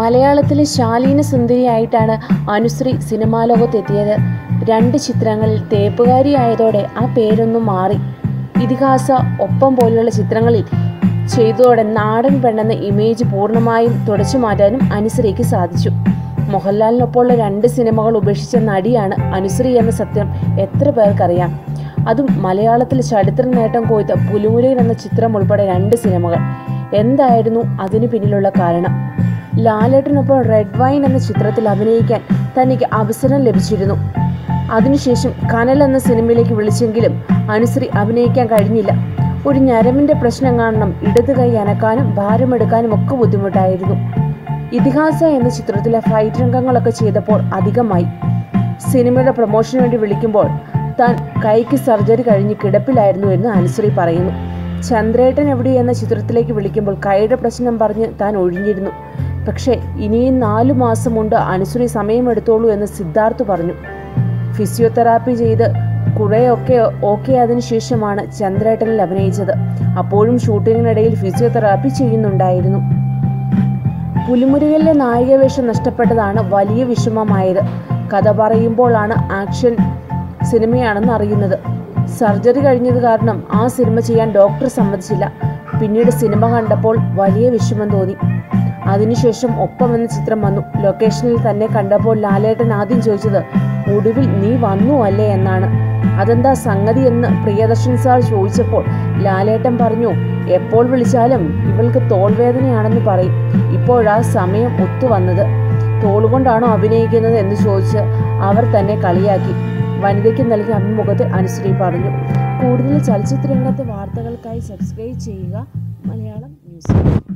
മലയാളത്തിലെ ശാലീന സുന്ദരിയായിട്ടാണ് അനുശ്രീ സിനിമാ ലോകത്തെത്തിയത്. രണ്ട് ചിത്രങ്ങളിൽ തേപ്പുകാരിയായതോടെ ആ പേരൊന്നും മാറി. ഇതിഹാസ ഒപ്പം പോലെയുള്ള ചിത്രങ്ങളിൽ ചെയ്തതോടെ നാടൻ പെണ്ണെന്ന ഇമേജ് പൂർണമായും തുടച്ചു മാറ്റാനും അനുശ്രീക്ക് സാധിച്ചു. മോഹൻലാലിനൊപ്പമുള്ള രണ്ട് സിനിമകൾ ഉപേക്ഷിച്ച നടിയാണ് അനുശ്രീ എന്ന സത്യം എത്ര പേർക്കറിയാം. അതും മലയാളത്തിൽ ചരിത്ര നേട്ടം കൊയ്ത പുലിമുലയിൽ എന്ന ചിത്രം ഉൾപ്പെടെ രണ്ട് സിനിമകൾ. എന്തായിരുന്നു അതിനു പിന്നിലുള്ള കാരണം? ലാലേട്ടനൊപ്പം റെഡ് വൈൻ എന്ന ചിത്രത്തിൽ അഭിനയിക്കാൻ തനിക്ക് അവസരം ലഭിച്ചിരുന്നു. അതിനുശേഷം കനൽ എന്ന സിനിമയിലേക്ക് വിളിച്ചെങ്കിലും അനുശ്രീ അഭിനയിക്കാൻ കഴിഞ്ഞില്ല. ഒരു ഞരമിന്റെ പ്രശ്നം കാരണം ഇടത് കൈ അനക്കാനും ഭാരമെടുക്കാനും ഒക്കെ ബുദ്ധിമുട്ടായിരുന്നു. ഇതിഹാസ എന്ന ചിത്രത്തിലെ ഫൈറ്റ് രംഗങ്ങളൊക്കെ ചെയ്തപ്പോൾ അധികമായി. സിനിമയുടെ പ്രൊമോഷന് വേണ്ടി വിളിക്കുമ്പോൾ താൻ കൈക്ക് സർജറി കഴിഞ്ഞ് കിടപ്പിലായിരുന്നു എന്ന് അനുശ്രീ പറയുന്നു. ചന്ദ്രേട്ടൻ എവിടെ എന്ന ചിത്രത്തിലേക്ക് വിളിക്കുമ്പോൾ കൈയുടെ പ്രശ്നം പറഞ്ഞ് താൻ ഒഴിഞ്ഞിരുന്നു. പക്ഷേ ഇനിയും നാലു മാസമുണ്ട് അനുശ്രീ സമയമെടുത്തോളൂ എന്ന് സിദ്ധാർത്ഥ് പറഞ്ഞു. ഫിസിയോതെറാപ്പി ചെയ്ത് കുറേയൊക്കെ ഓക്കെ ആയതിനു ശേഷമാണ് ചന്ദ്രേട്ടനിൽ അഭിനയിച്ചത്. അപ്പോഴും ഷൂട്ടിങ്ങിനിടയിൽ ഫിസിയോതെറാപ്പി ചെയ്യുന്നുണ്ടായിരുന്നു. പുലിമുരുകലിലെ നായികവേഷം നഷ്ടപ്പെട്ടതാണ് വലിയ വിഷമമായത്. കഥ പറയുമ്പോഴാണ് ആക്ഷൻ സിനിമയാണെന്ന് അറിയുന്നത്. സർജറി കഴിഞ്ഞത് കാരണം ആ സിനിമ ചെയ്യാൻ ഡോക്ടർ സമ്മതിച്ചില്ല. പിന്നീട് സിനിമ കണ്ടപ്പോൾ വലിയ വിഷമം തോന്നി. അതിനുശേഷം ഒപ്പം എന്ന ചിത്രം വന്നു. ലൊക്കേഷനിൽ തന്നെ കണ്ടപ്പോൾ ലാലേട്ടൻ ആദ്യം ചോദിച്ചത് ഒടുവിൽ നീ വന്നു അല്ലേ? എന്നാണ്. അതെന്താ സംഗതി എന്ന് പ്രിയദർശൻ സാർ ചോദിച്ചപ്പോൾ ലാലേട്ടൻ പറഞ്ഞു എപ്പോൾ വിളിച്ചാലും ഇവൾക്ക് തോൾവേദനയാണെന്ന് പറയും. ഇപ്പോഴാ സമയം ഒത്തു വന്നത്. തോളുകൊണ്ടാണോ അഭിനയിക്കുന്നത്? എന്ന് ചോദിച്ച് അവർ തന്നെ കളിയാക്കി. വനിതയ്ക്ക് നൽകിയ അഭിമുഖത്തിൽ അനുശ്രീ പറഞ്ഞു കൂടുതൽ ചലച്ചിത്ര രംഗത്തെ വാർത്തകൾക്കായി സബ്സ്ക്രൈബ് ചെയ്യുക. മലയാളം ന്യൂസ്.